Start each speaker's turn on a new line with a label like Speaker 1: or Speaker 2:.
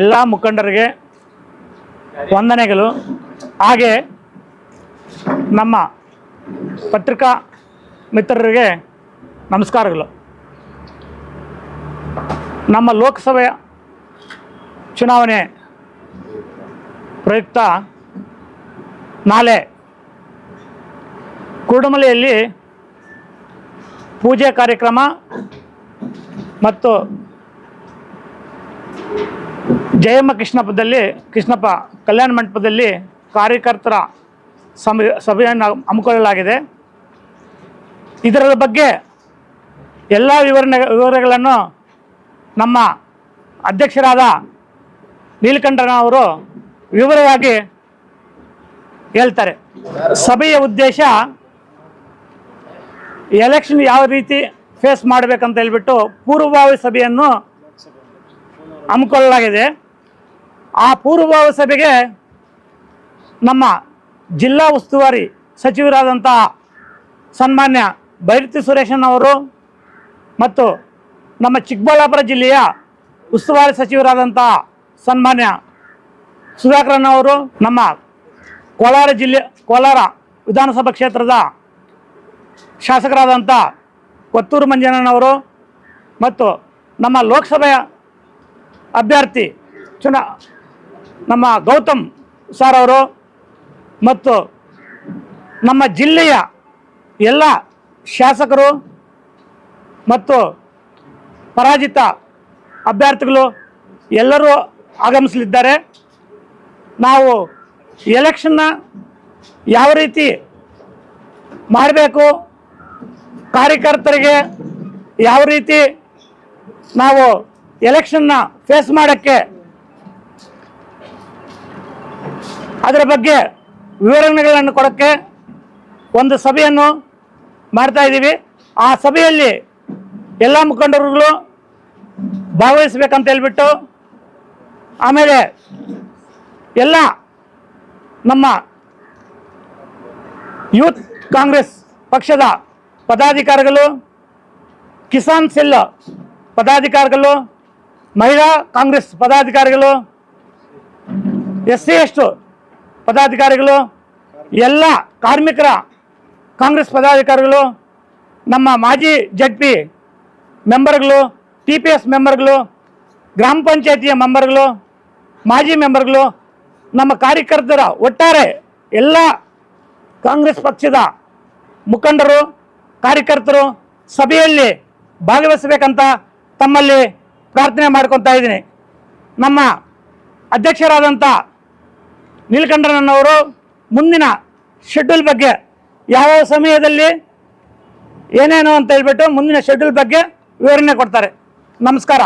Speaker 1: ಎಲ್ಲ ಮುಖಂಡರಿಗೆ ವಂದನೆಗಳು. ಹಾಗೆ ನಮ್ಮ ಪತ್ರಿಕಾ ಮಿತ್ರರಿಗೆ ನಮಸ್ಕಾರಗಳು. ನಮ್ಮ ಲೋಕಸಭೆಯ ಚುನಾವಣೆ ಪ್ರಯುಕ್ತ ನಾಳೆ ಕುರುಡಮಲೆಯಲ್ಲಿ ಪೂಜೆ ಕಾರ್ಯಕ್ರಮ ಮತ್ತು ಜಯಮ್ಮ ಕೃಷ್ಣಪ್ಪದಲ್ಲಿ ಕೃಷ್ಣಪ್ಪ ಕಲ್ಯಾಣ ಮಂಟಪದಲ್ಲಿ ಕಾರ್ಯಕರ್ತರ ಸಭೆಯನ್ನು ಹಮ್ಮಿಕೊಳ್ಳಲಾಗಿದೆ. ಇದರ ಬಗ್ಗೆ ಎಲ್ಲ ವಿವರಣೆ, ವಿವರಗಳನ್ನು ನಮ್ಮ ಅಧ್ಯಕ್ಷರಾದ ನೀಲಕಂಠನ ಅವರು ವಿವರವಾಗಿ ಹೇಳ್ತಾರೆ. ಸಭೆಯ ಉದ್ದೇಶ ಎಲೆಕ್ಷನ್ ಯಾವ ರೀತಿ ಫೇಸ್ ಮಾಡಬೇಕಂತ ಹೇಳ್ಬಿಟ್ಟು ಪೂರ್ವಭಾವಿ ಸಭೆಯನ್ನು ಹಮ್ಮಿಕೊಳ್ಳಲಾಗಿದೆ ಆ ಪೂರ್ವಭಾವಿ ಸಭೆಗೆ ನಮ್ಮ ಜಿಲ್ಲಾ ಉಸ್ತುವಾರಿ ಸಚಿವರಾದಂತಹ ಸನ್ಮಾನ್ಯ ಭೈರತಿ ಸುರೇಶನ್ ಅವರು ಮತ್ತು ನಮ್ಮ ಚಿಕ್ಕಬಳ್ಳಾಪುರ ಜಿಲ್ಲೆಯ ಉಸ್ತುವಾರಿ ಸಚಿವರಾದಂತಹ ಸನ್ಮಾನ್ಯ ಸುಧಾಕರನ್ ಅವರು, ನಮ್ಮ ಕೋಲಾರ ಜಿಲ್ಲೆ, ಕೋಲಾರ ವಿಧಾನಸಭಾ ಕ್ಷೇತ್ರದ ಶಾಸಕರಾದಂಥ ಕೊತ್ತೂರು ಮಂಜಣ್ಣನವರು ಮತ್ತು ನಮ್ಮ ಲೋಕಸಭೆಯ ಅಭ್ಯರ್ಥಿ ಚುನಾ ನಮ್ಮ ಗೌತಮ್ ಸರ್ ಅವರು ಮತ್ತು ನಮ್ಮ ಜಿಲ್ಲೆಯ ಎಲ್ಲ ಶಾಸಕರು ಮತ್ತು ಪರಾಜಿತ ಅಭ್ಯರ್ಥಿಗಳು ಎಲ್ಲರೂ ಆಗಮಿಸಲಿದ್ದಾರೆ. ನಾವು ಎಲೆಕ್ಷನ್ನ ಯಾವ ರೀತಿ ಮಾಡಬೇಕು, ಕಾರ್ಯಕರ್ತರಿಗೆ ಯಾವ ರೀತಿ ನಾವು ಎಲೆಕ್ಷನ್ನ ಫೇಸ್ ಮಾಡೋಕ್ಕೆ ಅದರ ಬಗ್ಗೆ ವಿವರಣೆಗಳನ್ನು ಕೊಡೋಕ್ಕೆ ಒಂದು ಸಭೆಯನ್ನು ಮಾಡ್ತಾ ಇದ್ದೀವಿ. ಆ ಸಭೆಯಲ್ಲಿ ಎಲ್ಲ ಮುಖಂಡರುಗಳು ಭಾಗವಹಿಸ್ಬೇಕಂತ ಹೇಳ್ಬಿಟ್ಟು ಆಮೇಲೆ ಎಲ್ಲ ನಮ್ಮ ಯೂತ್ ಕಾಂಗ್ರೆಸ್ ಪಕ್ಷದ ಪದಾಧಿಕಾರಿಗಳು, ಕಿಸಾನ್ ಸೆಲ್ ಪದಾಧಿಕಾರಿಗಳು ಮಹಿಳಾ ಕಾಂಗ್ರೆಸ್ ಪದಾಧಿಕಾರಿಗಳು ಎಸ್ ಸಿ ಎಷ್ಟು ಪದಾಧಿಕಾರಿಗಳು, ಎಲ್ಲ ಕಾರ್ಮಿಕರ ಕಾಂಗ್ರೆಸ್ ಪದಾಧಿಕಾರಿಗಳು, ನಮ್ಮ ಮಾಜಿ ಜಡ್ ಪಿ ಮೆಂಬರ್ಗಳು, ಟಿ ಪಿ ಎಸ್ ಮೆಂಬರ್ಗಳು, ಗ್ರಾಮ ಪಂಚಾಯತಿಯ ಮೆಂಬರ್ಗಳು, ಮಾಜಿ ಮೆಂಬರ್ಗಳು, ನಮ್ಮ ಕಾರ್ಯಕರ್ತರ ಒಟ್ಟಾರೆ ಎಲ್ಲ ಕಾಂಗ್ರೆಸ್ ಪಕ್ಷದ ಮುಖಂಡರು, ಕಾರ್ಯಕರ್ತರು ಸಭೆಯಲ್ಲಿ ಭಾಗವಹಿಸಬೇಕಂತ ತಮ್ಮಲ್ಲಿ ಪ್ರಾರ್ಥನೆ ಮಾಡ್ಕೊತಾ ಇದ್ದೀನಿ. ನಮ್ಮ ಅಧ್ಯಕ್ಷರಾದಂಥ ನೀಲಕಂಠರನ್ನವರು ಮುಂದಿನ ಶೆಡ್ಯೂಲ್ ಬಗ್ಗೆ ಯಾವ ಸಮಯದಲ್ಲಿ ಏನೇನು ಅಂತ ಹೇಳ್ಬಿಟ್ಟು ಮುಂದಿನ ಶೆಡ್ಯೂಲ್ ಬಗ್ಗೆ ವಿವರಣೆ ಕೊಡ್ತಾರೆ. ನಮಸ್ಕಾರ.